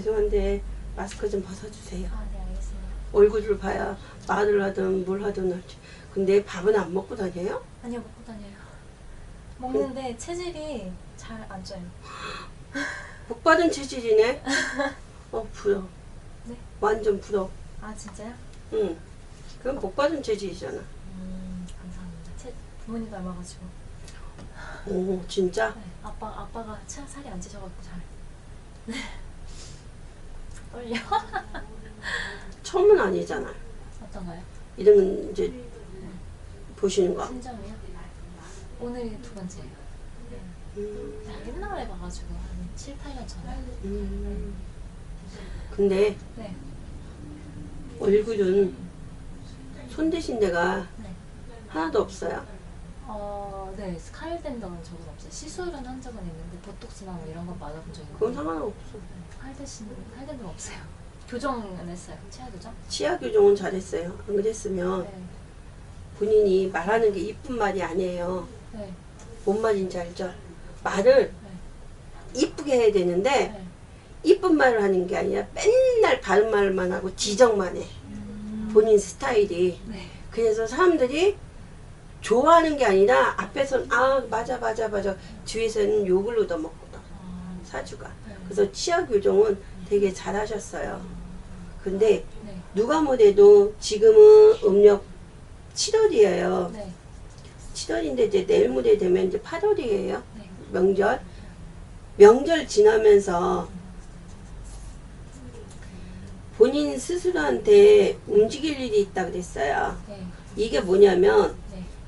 죄송한데 마스크 좀 벗어주세요. 아, 네, 알겠습니다. 얼굴을 봐야 말을 하든 뭘 하든 할지. 근데 밥은 안 먹고 다녀요? 아니요, 먹고 다녀요. 먹는데 체질이 잘 안 쪄요. 복 받은 체질이네. 어 부러. 네? 완전 부러. 아, 진짜요? 응. 그건 복 받은 체질이잖아. 음, 감사합니다. 체, 부모님 닮아가지고. 오 진짜? 네, 아빠, 아빠가 차, 살이 안 찌셔가지고 잘. 네. 떨려. 처음은 아니잖아. 어떤가요? 이런 이제 보시는 거. 신점이요? 오늘이 두 번째예요. 음, 네, 옛날에 봐가지고 한 7, 8년 전에. 음. 근데 네. 얼굴은 손 대신 데가 네. 하나도 없어요. 어, 네. 칼댄 적은 적은 없어요. 시술은 한 적은 있는데 보톡스나 뭐 이런 건 맞아본 적이 그건 있는데 상관없어. 칼 대신 칼댄 적 없어요. 교정은 했어요. 치아 교정? 치아 교정은 잘했어요. 안 그랬으면 네. 본인이 말하는 게 이쁜 말이 아니에요. 네. 뭔 말인지 알죠? 말을 이쁘게 해야 되는데 네. 이쁜 말을 하는 게 아니라 맨날 바른 말만 하고 지적만 해. 음, 본인 스타일이. 네. 그래서 사람들이 좋아하는 게 아니라 앞에서는 아 맞아 맞아 맞아 뒤에서는 욕을 얻어먹거든 아, 사주가. 네. 그래서 치아 교정은 되게 잘하셨어요. 근데 네. 누가 뭐래도 지금은 음력 7월이에요. 네. 7월인데 이제 내일 모레 되면 이제 8월이에요. 네. 명절. 명절 지나면서 본인 스스로한테 움직일 일이 있다 그랬어요. 네. 이게 뭐냐면 네.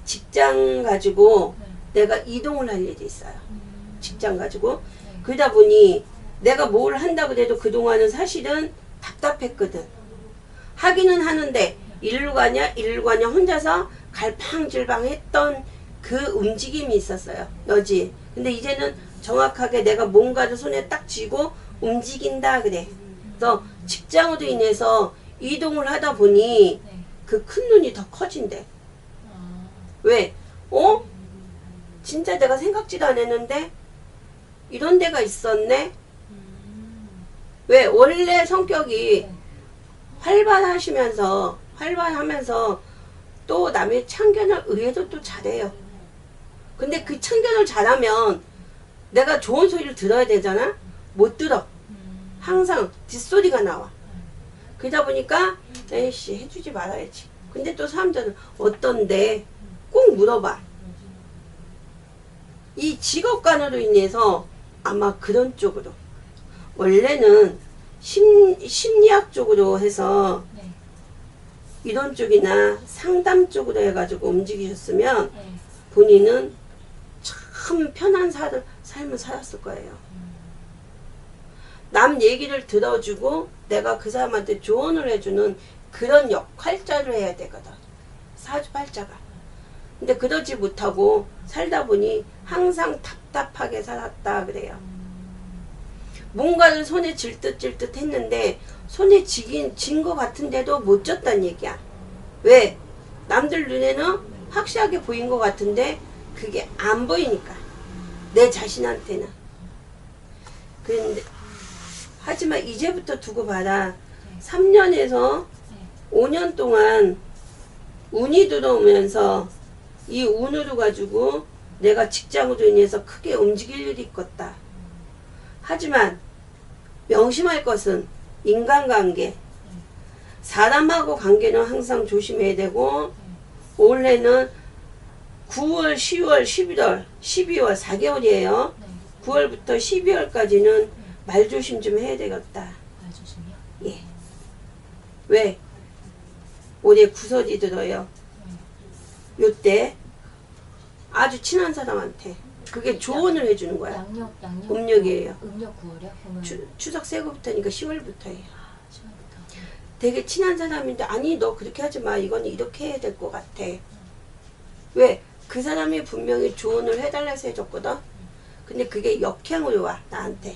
직장 가지고 네. 내가 이동을 할 일이 있어요. 음, 직장 가지고. 네. 그러다 보니 내가 뭘 한다 그래도 그동안은 사실은 답답했거든. 하기는 하는데 일로 가냐 일로 가냐 혼자서 갈팡질팡 했던 그 움직임이 있었어요. 여지. 근데 이제는 정확하게 내가 뭔가를 손에 딱 쥐고 움직인다 그래. 그래서 직장으로 인해서 이동을 하다 보니 네. 그큰 눈이 더 커진대. 아, 왜? 어? 진짜 내가 생각지도 안 했는데 이런 데가 있었네? 음, 왜? 원래 성격이 네. 활발하시면서 활발하면서 또 남의 참견을 의외로 또 잘해요. 근데 그 참견을 잘하면 내가 좋은 소리를 들어야 되잖아? 못 들어. 음, 항상 뒷소리가 나와. 그러다 보니까 에이씨 해주지 말아야지. 근데 또 사람들은 어떤데 꼭 물어봐. 이 직업관으로 인해서 아마 그런 쪽으로 원래는 심, 심리학 쪽으로 해서 네. 이런 쪽이나 상담 쪽으로 해가지고 움직이셨으면 네. 본인은 참 편한 살, 삶을 살았을 거예요. 남 얘기를 들어주고 내가 그 사람한테 조언을 해주는 그런 역할자를 해야 되거든. 사주팔자가. 근데 그러지 못하고 살다 보니 항상 답답하게 살았다 그래요. 뭔가를 손에 질듯 질듯 했는데 손에 쥐긴 진거 같은데도 못 졌단 얘기야. 왜? 남들 눈에는 확실하게 보인 것 같은데 그게 안 보이니까. 내 자신한테는. 그런데 하지만 이제부터 두고 봐라. 3년에서 네. 5년 동안 운이 들어오면서 이 운으로 가지고 내가 직장으로 인해서 크게 움직일 일이 있겠다. 하지만 명심할 것은 인간관계. 사람하고 관계는 항상 조심해야 되고 올해는 9월, 10월, 11월, 12월 4개월이에요. 네. 9월부터 12월까지는 말 조심 좀 해야 되겠다. 말 조심이요? 예. 왜? 올해 구설이 들어요. 요때 아주 친한 사람한테 그게 조언을 해주는 거야. 양력 양력 음력이에요. 음력 9월이요? 그러면 추, 추석 세고부터니까 10월부터예요. 아, 10월부터. 되게 친한 사람인데 아니 너 그렇게 하지 마. 이건 이렇게 해야 될 것 같아. 왜? 그 사람이 분명히 조언을 해달라서 해줬거든. 근데 그게 역행으로 와 나한테.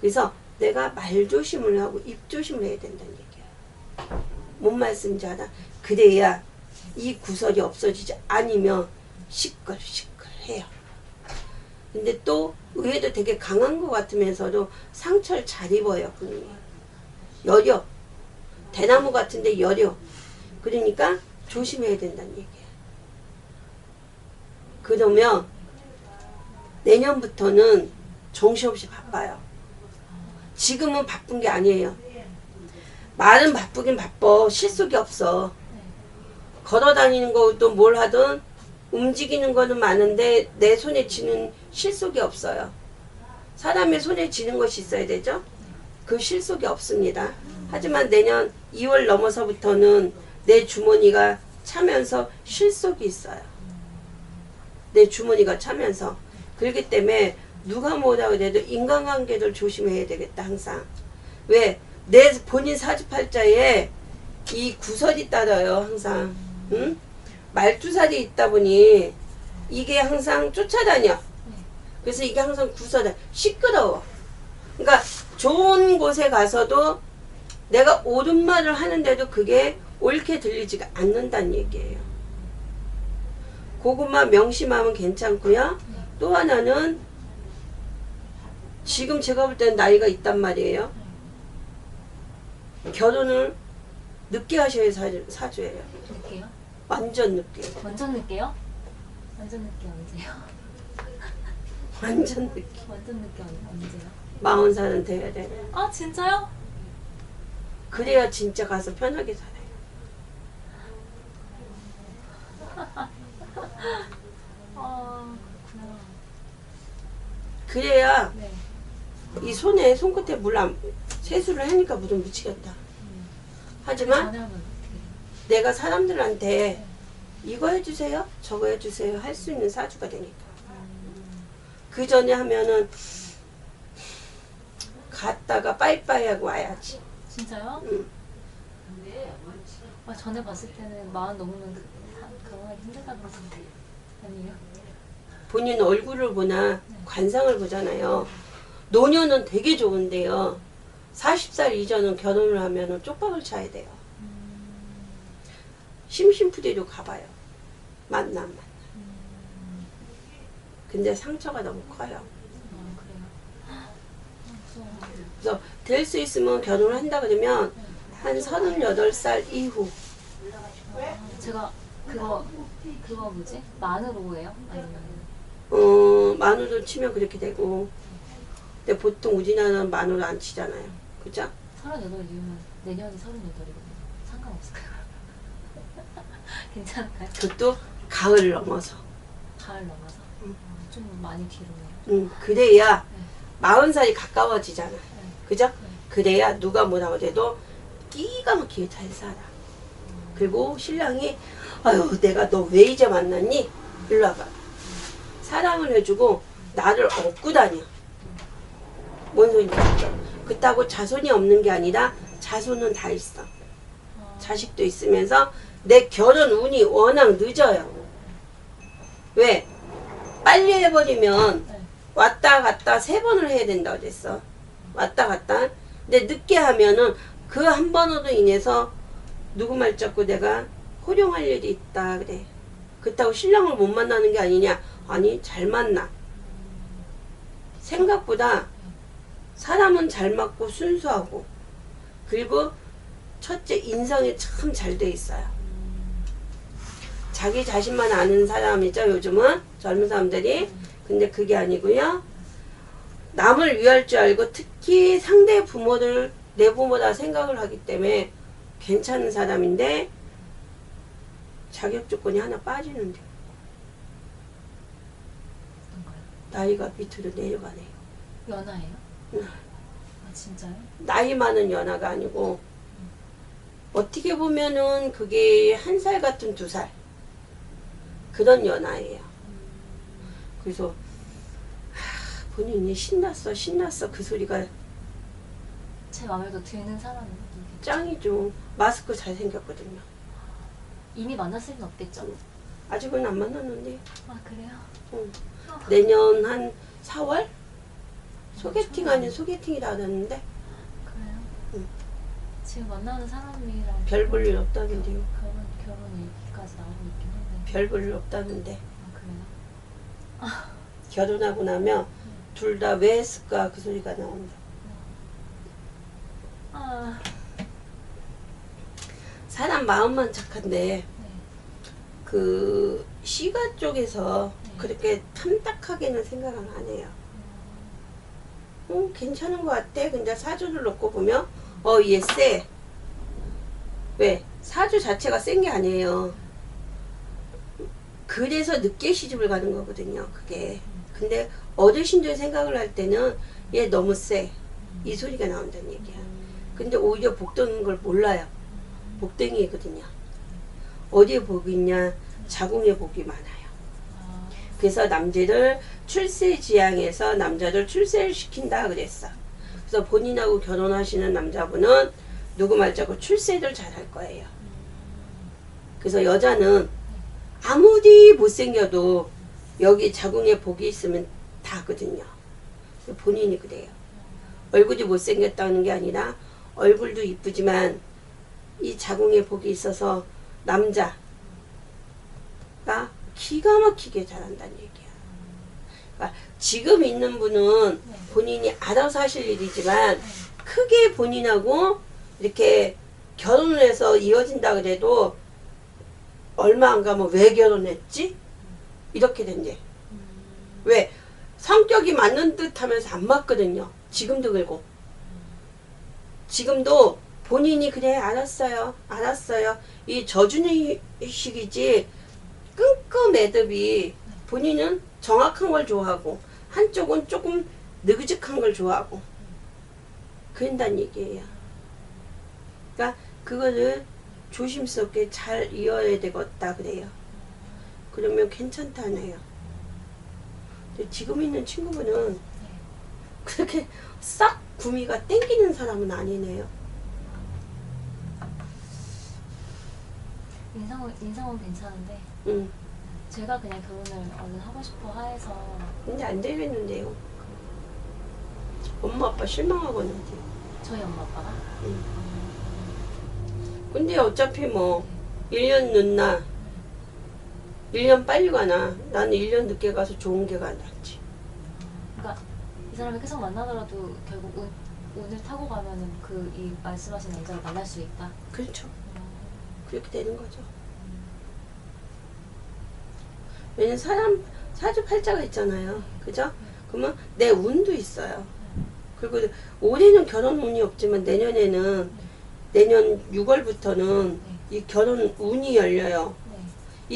그래서 내가 말 조심을 하고 입 조심을 해야 된다는 얘기야. 뭔 말씀인지 알아? 그래야 이 구설이 없어지지 아니면 시끌시끌해요. 근데 또 의외도 되게 강한 것 같으면서도 상처를 잘 입어요. 여려. 대나무 같은데 여려. 그러니까 조심해야 된다는 얘기예요. 그러면 내년부터는 정신없이 바빠요. 지금은 바쁜 게 아니에요. 말은 바쁘긴 바빠. 실속이 없어. 걸어 다니는 것도 뭘 하든 움직이는 거는 많은데 내 손에 쥐는 실속이 없어요. 사람의 손에 쥐는 것이 있어야 되죠? 그 실속이 없습니다. 하지만 내년 2월 넘어서부터는 내 주머니가 차면서 실속이 있어요. 내 주머니가 차면서. 그렇기 때문에 누가 뭐라 그래도 인간관계를 조심해야 되겠다, 항상. 왜? 내 본인 사주팔자에 이 구설이 따라요, 항상. 응? 말두살이 있다 보니 이게 항상 쫓아다녀. 그래서 이게 항상 구설해. 시끄러워. 그러니까 좋은 곳에 가서도 내가 옳은 말을 하는데도 그게 옳게 들리지가 않는다는 얘기예요. 그것만 명심하면 괜찮고요. 또 하나는 지금 제가 볼 때는 나이가 있단 말이에요. 결혼을 늦게 하셔야 사- 사주예요. 늦게요? 완전 늦게. 완전 늦게요? 완전 늦게 언제요? 완전 늦게. 완전 늦게 언- 언제요? 마흔 살은 돼야 돼. 아 진짜요? 그래야 진짜 가서 편하게 살아요. 아 그렇구나. 그래야 네. 이 손에 손끝에 물 안 세수를 하니까 물은 묻히겠다. 하지만 전에 하면 어떻게 돼요? 내가 사람들한테 이거 해주세요, 저거 해주세요 할 수 있는 사주가 되니까. 그 전에 하면은 갔다가 빠이빠이 하고 와야지. 진짜요? 응. 아, 전에 봤을 때는 마흔 넘으면 그, 하- 결혼하기 힘들다 그러던데 아니에요? 본인 얼굴을 보나 관상을 보잖아요. 노년은 되게 좋은데요. 40살 이전은 결혼을 하면 쪽박을 차야 돼요. 심심풀이로 가봐요. 만남, 만남. 근데 상처가 너무 커요. 그래서 될 수 있으면 결혼을 한다 그러면 한 38살 이후 제가 그거 그거 뭐지? 만으로예요? 아니면 어, 만으로 치면 그렇게 되고 근데 보통 우리나라는 만으로 안 치잖아요. 그죠? 38 이후면 내년이 38이거든요. 상관없을까요? 괜찮을까요? 그것도 가을 넘어서 가을 넘어서 음. 아, 좀 많이 뒤로네요. 음, 그래야 마흔 살이 가까워지잖아. 그죠? 네. 그래야 누가 뭐라 그래도 기가 막히게 잘 살아. 그리고 신랑이 아유 내가 너 왜 이제 만났니? 일로 와봐. 사랑을 해주고 나를 업고 다녀. 뭔 소리인지 알죠? 그렇다고 자손이 없는 게 아니라 자손은 다 있어. 아, 자식도 있으면서 내 결혼 운이 워낙 늦어요. 왜? 빨리 해버리면 네. 왔다 갔다 세 번을 해야 된다고 그랬어. 왔다 갔다. 근데 늦게 하면은 그 한 번으로 인해서 누구 말 잡고 내가 호령할 일이 있다 그래. 그렇다고 신랑을 못 만나는 게 아니냐? 아니 잘 만나. 생각보다 사람은 잘 맞고 순수하고 그리고 첫째 인성이 참 잘 돼 있어요. 자기 자신만 아는 사람이죠 요즘은 젊은 사람들이 근데 그게 아니고요 남을 위할 줄 알고 특히 상대 부모를 내 부모다 생각을 하기 때문에 괜찮은 사람인데 자격 조건이 하나 빠지는데? 나이가 밑으로 내려가네요 연하예요? 응. 아 진짜요? 나이 많은 연하가 아니고 어떻게 보면은 그게 한 살 같은 두 살 그런 연하예요. 그래서 하, 본인이 신났어 신났어 그 소리가 제 마음에도 드는 사람은 누구겠죠? 짱이죠. 마스크 잘 생겼거든요. 이미 만났을 리는 없겠죠? 아직은 안 만났는데 아 그래요? 응. 내년 한 4월 소개팅 아닌 소개팅이라 하는데 그래요? 응. 지금 만나는 사람이랑 별 볼 일 없다는데요. 결혼 결혼 얘기까지 나오고 있긴 한데 별 볼 일 없다는데 아? 결혼하고 나면 둘 다 왜 했을까 그 소리가 나온다. 아, 사람 마음만 착한데 네. 그 시가 쪽에서 네. 그렇게 탐탁하게는 생각을 안 해요. 어, 괜찮은 것 같아. 근데 사주를 놓고 보면 어, 얘 쎄. 왜? 사주 자체가 센 게 아니에요. 그래서 늦게 시집을 가는 거거든요. 그게. 근데 어르신들 생각을 할 때는 얘 너무 쎄. 이 소리가 나온다는 얘기야. 근데 오히려 복도는 걸 몰라요. 복댕이거든요. 어디에 복이 있냐? 자궁에 복이 많아요. 아, 그래서 남자를 출세 지향해서 남자를 출세를 시킨다 그랬어. 그래서 본인하고 결혼하시는 남자분은 누구 말자고 출세를 잘 할 거예요. 그래서 여자는 아무리 못생겨도 여기 자궁에 복이 있으면 다거든요. 본인이 그래요. 얼굴이 못생겼다는 게 아니라 얼굴도 이쁘지만 이 자궁에 복이 있어서 남자가 기가 막히게 잘한다는 얘기야. 그러니까 지금 있는 분은 네. 본인이 알아서 하실 일이지만 크게 본인하고 이렇게 결혼을 해서 이어진다 그래도 얼마 안 가면 왜 결혼했지? 이렇게 된대. 왜? 성격이 맞는 듯 하면서 안 맞거든요. 지금도 그리고. 지금도 본인이 그래 알았어요. 알았어요. 이 저준의식이지 끙끙 매듭이 본인은 정확한 걸 좋아하고 한쪽은 조금 느그직한 걸 좋아하고 그런다는 얘기예요. 그러니까 그거를 조심스럽게 잘 이어야 되겠다 그래요. 그러면 괜찮다네요. 지금 있는 친구분은 그렇게 싹 구미가 땡기는 사람은 아니네요. 인상은 인상은 괜찮은데 응. 제가 그냥 결혼을 얼른 하고 싶어 하해서 근데 안 되겠는데요. 엄마 아빠 실망하겠는데. 저희 엄마 아빠가 응. 근데 어차피 뭐 1년 늦나 1년 빨리 가나 나는 1년 늦게 가서 좋은 게가 낫지. 그러니까 이 사람을 계속 만나더라도 결국 운, 운을 타고 가면은 그 이 말씀하신 남자를 만날 수 있다. 그렇죠. 그렇게 되는 거죠. 왜냐면 사람 사주 팔자가 있잖아요. 그죠? 그러면 내 운도 있어요. 그리고 올해는 결혼 운이 없지만 내년에는 내년 6월부터는 이 결혼 운이 열려요. 네.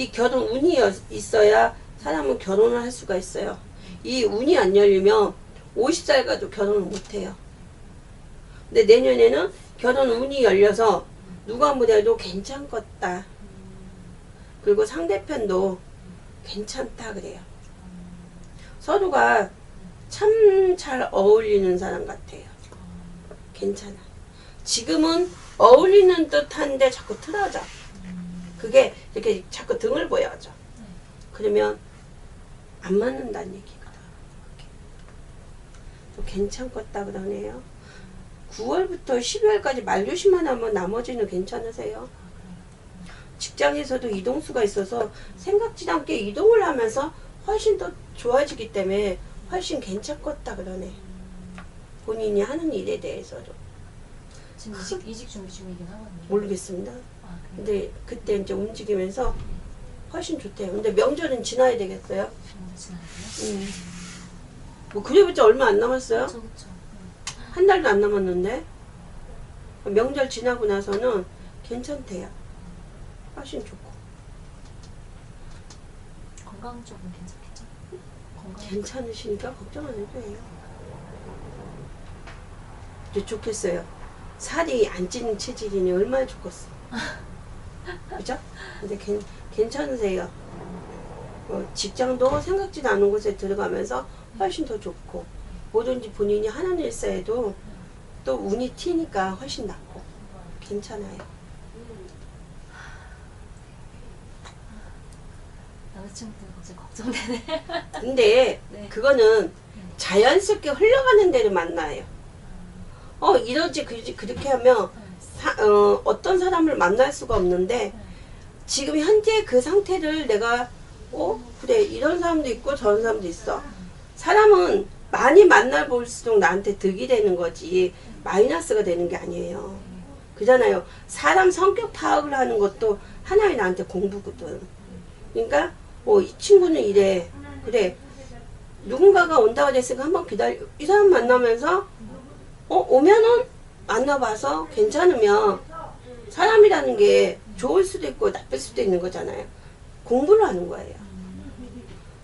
이 결혼 운이 여- 있어야 사람은 결혼을 할 수가 있어요. 이 운이 안 열리면 50살 가도 결혼을 못 해요. 근데 내년에는 결혼 운이 열려서 누가 뭐래도 괜찮겠다. 그리고 상대편도 괜찮다 그래요. 서로가 참 잘 어울리는 사람 같아요. 괜찮아. 지금은 어울리는 듯한데 자꾸 틀어져. 그게 이렇게 자꾸 등을 보여줘. 그러면 안 맞는다는 얘기거든. 괜찮겠다 그러네요. 9월부터 12월까지 말조심만 하면 나머지는 괜찮으세요. 직장에서도 이동수가 있어서 생각지도 않게 이동을 하면서 훨씬 더 좋아지기 때문에 훨씬 괜찮겠다 그러네. 본인이 하는 일에 대해서도. 지금 이직 이직 준비 중이긴 하거든요. 모르겠습니다. 아, 그래요? 근데 그때 이제 움직이면서 훨씬 좋대요. 근데 명절은 지나야 되겠어요. 정도 지나요? 음. 뭐 그래봤자 얼마 안 남았어요. 그렇죠, 그렇죠. 한 달도 안 남았는데 명절 지나고 나서는 괜찮대요. 훨씬 좋고 건강 쪽은 괜찮겠죠? 건강. 괜찮으시니까 걱정 안 해도 해요. 이제 좋겠어요. 살이 안 찌는 체질이니 얼마나 좋겠어. 그죠? 근데 괜, 괜찮으세요. 어, 직장도 생각지도 않은 곳에 들어가면서 훨씬 더 좋고 뭐든지 본인이 하는 일사에도 또 운이 튀니까 훨씬 낫고 괜찮아요. 남자친구 때문에 갑자기 걱정되네. 근데 네. 그거는 자연스럽게 흘러가는 대로 만나요. 어 이러지 그러지 그렇게 하면 사, 어, 어떤 사람을 만날 수가 없는데 지금 현재 그 상태를 내가 어 그래 이런 사람도 있고 저런 사람도 있어 사람은 많이 만나볼수록 나한테 득이 되는 거지 마이너스가 되는 게 아니에요. 그잖아요. 사람 성격 파악을 하는 것도 하나의 나한테 공부거든. 그러니까 어, 이 친구는 이래. 그래. 누군가가 온다고 됐으니까 한번 기다려. 이 사람 만나면서 어 오면은 만나봐서 괜찮으면 사람이라는 게 좋을 수도 있고 나쁠 수도 있는 거잖아요. 공부를 하는 거예요.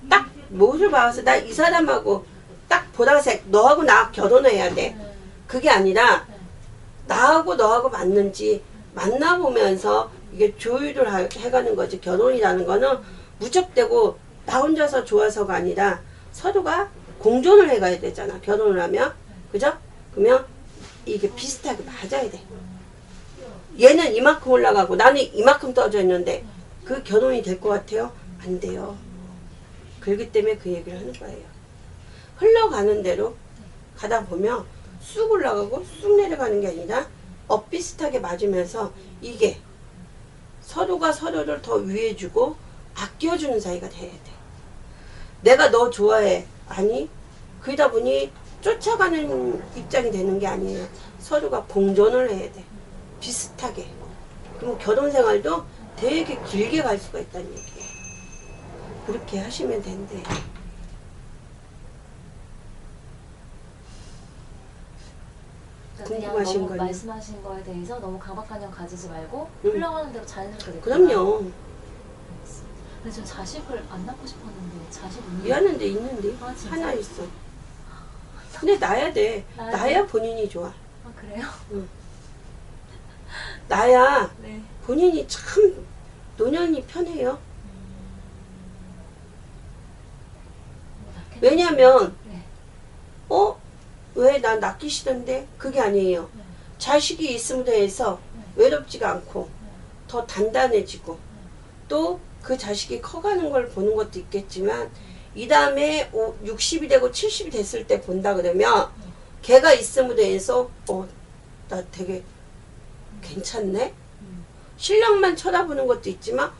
딱 뭐를 봐서 나 이 사람하고 딱 보라색 너하고 나 결혼해야 돼. 네. 그게 아니라 나하고 너하고 맞는지 만나보면서 이게 조율을 하- 해가는 거지. 결혼이라는 거는 무척되고 나 혼자서 좋아서가 아니라 서로가 공존을 해가야 되잖아. 결혼을 하면. 그죠? 그러면 이게 비슷하게 맞아야 돼. 얘는 이만큼 올라가고 나는 이만큼 떨어져 있는데 그 결혼이 될 것 같아요? 안 돼요. 그렇기 때문에 그 얘기를 하는 거예요. 흘러가는 대로 가다 보면 쑥 올라가고 쑥 내려가는 게 아니라 엇비슷하게 맞으면서 이게 서로가 서로를 더 위해주고 아껴주는 사이가 돼야 돼. 내가 너 좋아해. 아니, 그러다 보니 쫓아가는 입장이 되는 게 아니에요. 서로가 공존을 해야 돼. 비슷하게. 그럼 결혼 생활도 되게 길게 갈 수가 있다는 얘기예요. 그렇게 하시면 된대. 그냥 궁금하신 너무 거는? 말씀하신 거에 대해서 너무 강박관념 가지지 말고 음. 흘러가는 대로 자연스럽게 느끼라. 그럼요. 근데 저 자식을 안 낳고 싶었는데 자식 있는 미안한데 있는데 아, 진짜? 하나 있어. 근데 나야 돼. 나야 나야 본인이 좋아. 아 그래요? 나야 네. 본인이 참 노년이 편해요. 왜냐면 네. 어? 왜난 낳기 싫은데? 그게 아니에요. 네. 자식이 있음으로 해서 외롭지가 않고 더 단단해지고 또 그 자식이 커가는 걸 보는 것도 있겠지만 이 다음에 60이 되고 70이 됐을 때 본다 그러면 걔가 있음으로 해서 어, 나 되게 괜찮네? 음. 신랑만 쳐다보는 것도 있지만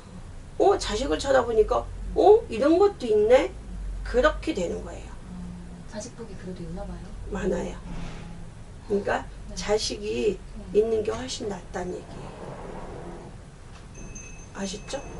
어, 자식을 쳐다보니까 어, 이런 것도 있네? 그렇게 되는 거예요. 음, 자식 복이 그래도 있나 봐요. 많아요. 그러니까 네. 자식이 있는 게 훨씬 낫다는 얘기예요. 아셨죠?